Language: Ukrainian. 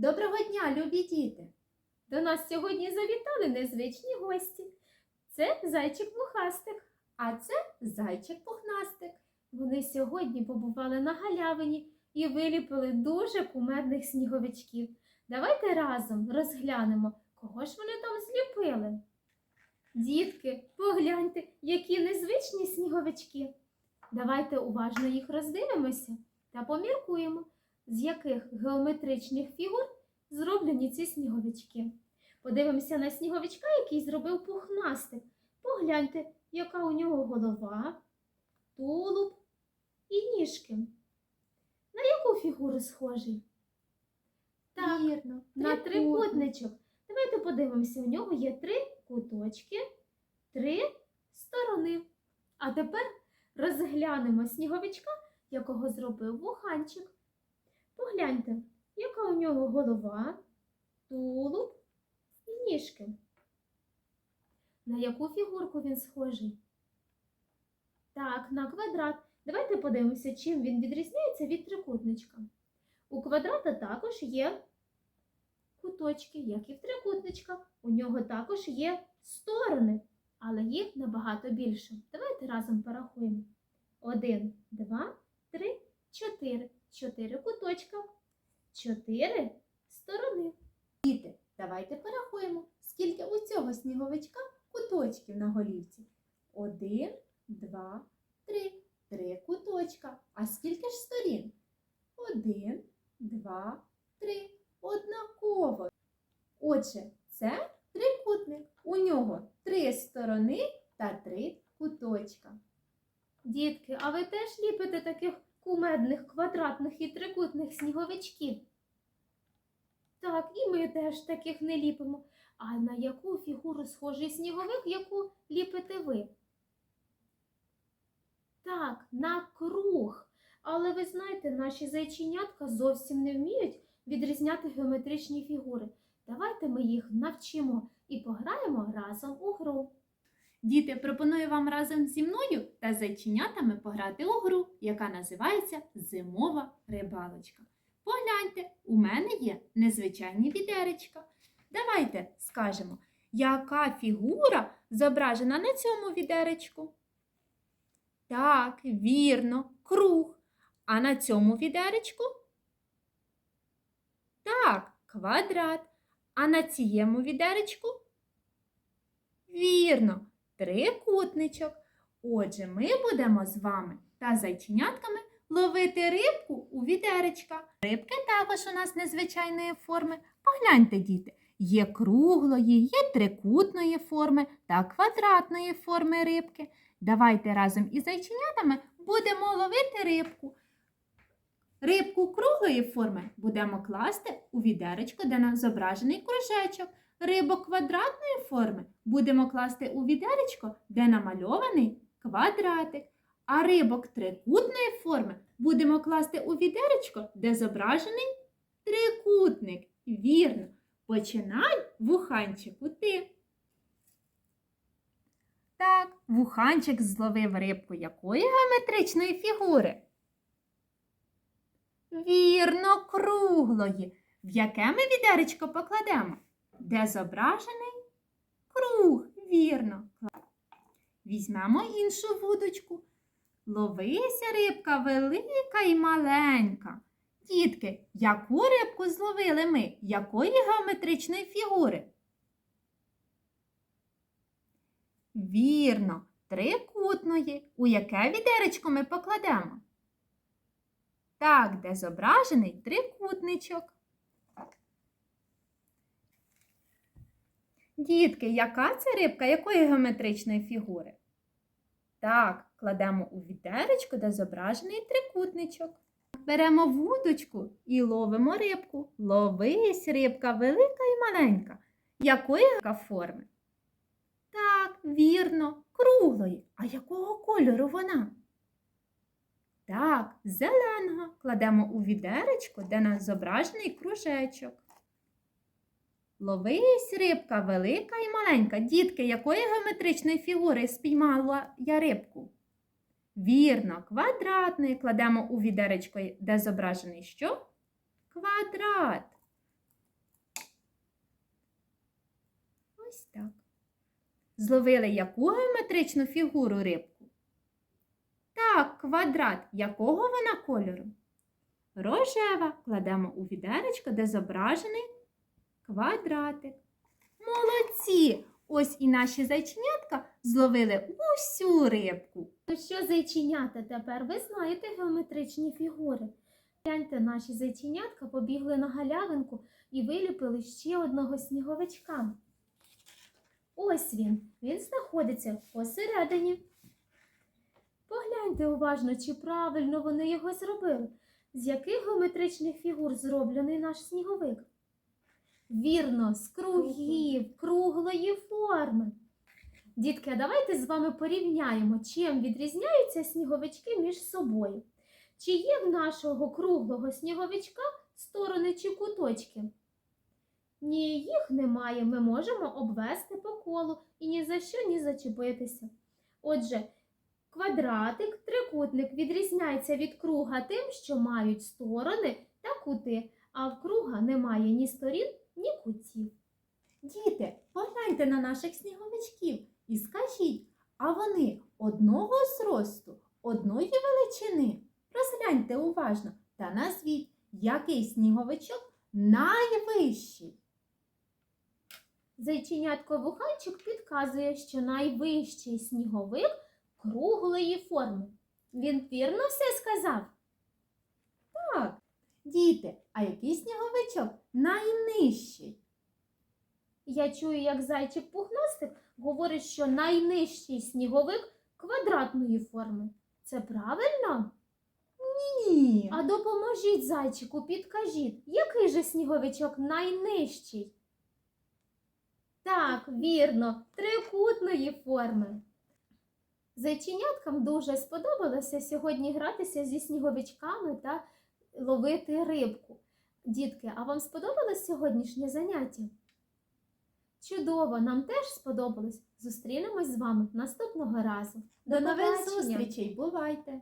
Доброго дня, любі діти! До нас сьогодні завітали незвичні гості. Це зайчик вухастик. А це зайчик пухнастик. Вони сьогодні побували на галявині і виліпили дуже кумедних сніговичків. Давайте разом розглянемо, кого ж вони там зліпили. Дітки, погляньте, які незвичні сніговички. Давайте уважно їх роздивимося та поміркуємо, з яких геометричних фігур зроблені ці сніговички. Подивимося на сніговичка, який зробив пухнастик. Погляньте, яка у нього голова, тулуб і ніжки. На яку фігуру схожий? Так, Вірно, на трикутничок. Давайте подивимося, у нього є три куточки, три сторони. А тепер розглянемо сніговичка, якого зробив вуханчик. Погляньте, яка у нього голова, тулуб і ніжки. На яку фігурку він схожий? Так, на квадрат. Давайте подивимося, чим він відрізняється від трикутничка. У квадрата також є куточки, як і в трикутничка. У нього також є сторони, але їх набагато більше. Давайте разом порахуємо. Один, два, три, чотири. Чотири куточка. Чотири сторони. Діти, давайте порахуємо, скільки у цього сніговичка куточків на голівці. Один, два, три. Три куточка. А скільки ж сторін? Один, два, три. Однаково. Отже, це трикутник. У нього три сторони та три куточка. Дітки, а ви теж ліпите таких кумедних квадратних і трикутних сніговичків? Так, і ми теж таких не ліпимо. А на яку фігуру схожий сніговик, яку ліпите ви? Так, на круг. Але ви знаєте, наші зайченятка зовсім не вміють відрізняти геометричні фігури. Давайте ми їх навчимо і пограємо разом у гру. Діти, пропоную вам разом зі мною та зайченятами пограти у гру, яка називається Зимова рибалочка. Погляньте, у мене є незвичайні відеречка. Давайте скажемо, яка фігура зображена на цьому відеречку? Так, вірно, круг. А на цьому відеречку? Так, квадрат. А на цьому відеречку? Вірно, трикутничок. Отже, ми будемо з вами та зайченятками ловити рибку у відеречка. Рибки також у нас незвичайної форми. Погляньте, діти, є круглої, є трикутної форми та квадратної форми рибки. Давайте разом із зайченятами будемо ловити рибку. Рибку круглої форми будемо класти у відеречко, де нам зображений кружечок. Рибок квадратної форми будемо класти у відеречко, де намальований квадратик. А рибок трикутної форми будемо класти у відеречко, де зображений трикутник. Вірно, починай вуханчику ти. Так, вуханчик зловив рибку якої геометричної фігури? Вірно, круглої. В яке ми відеречко покладемо? Де зображений круг, вірно. Візьмемо іншу вудочку. Ловися рибка велика і маленька. Дітки, яку рибку зловили ми? Якої геометричної фігури? Вірно, трикутної. У яке відеречко ми покладемо? Так, де зображений трикутничок. Дітки, яка це рибка якої геометричної фігури? Так, кладемо у відеречко, де зображений трикутничок. Беремо вудочку і ловимо рибку. Ловись, рибка велика і маленька. Якої форми? Так, вірно, круглої. А якого кольору вона? Так, зеленого кладемо у відеречко, де нас зображений кружечок. Ловись рибка велика і маленька. Дітки, якої геометричної фігури спіймала я рибку? Вірно, квадратний кладемо у відеречко, де зображений що? Квадрат. Ось так. Зловили яку геометричну фігуру рибку? Так, квадрат. Якого вона кольору? Рожева кладемо у відеречко, де зображений квадратик. Молодці! Ось і наші зайченятка зловили усю рибку. Ну що, зайченята, тепер ви знаєте геометричні фігури. Гляньте, наші зайченятка побігли на галявинку і виліпили ще одного сніговичка. Ось він. Він знаходиться посередині. Погляньте уважно, чи правильно вони його зробили. З яких геометричних фігур зроблений наш сніговик? Вірно, з кругів, круглої форми. Дітки, а давайте з вами порівняємо, чим відрізняються сніговички між собою. Чи є в нашого круглого сніговичка сторони чи куточки? Ні, їх немає. Ми можемо обвести по колу і ні за що ні зачепитися. Отже, квадратик, трикутник відрізняється від круга тим, що мають сторони та кути, а в круга немає ні сторін, ні кутів. Діти, погляньте на наших сніговичків і скажіть, а вони одного зросту, одної величини? Розгляньте уважно та назвіть, який сніговичок найвищий. Зайченятко вуханчик підказує, що найвищий сніговик круглої форми. Він вірно все сказав. Так, діти, а який сніговичок найнижчий? Я чую, як зайчик пухнастик говорить, що найнижчий сніговик квадратної форми. Це правильно? Ні. А допоможіть зайчику, підкажіть, який же сніговичок найнижчий? Так, вірно, трикутної форми. Зайченяткам дуже сподобалося сьогодні гратися зі сніговичками та ловити рибку. Дітки, а вам сподобалось сьогоднішнє заняття? Чудово, нам теж сподобалось. Зустрінемось з вами наступного разу. До нових зустрічей, бувайте!